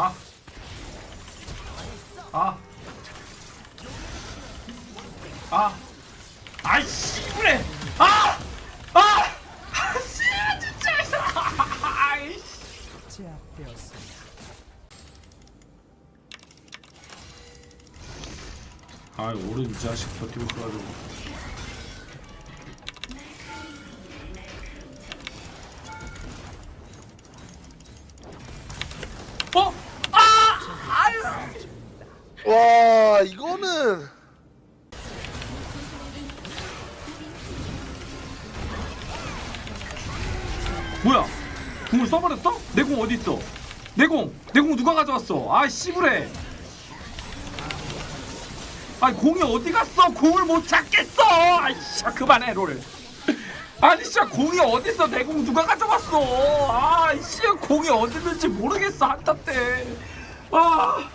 아. 아. 아. 아이씨! 그래! 아! 아! 아 씨, 진짜. 아이 제압되었습니다. 아, 오른 자식 버티고 있어 가지고. 와 이거는 뭐야? 궁을 써버렸어? 내 공 어디 있어? 내 공, 내 공 누가 가져왔어? 아 씨부래. 아 공이 어디 갔어? 공을 못 찾겠어. 아이씨, 그만해 롤. 아니 진짜 공이 어디 있어? 내 공 누가 가져갔어? 아이씨, 공이 어디 있는지 모르겠어 한타 때. 아.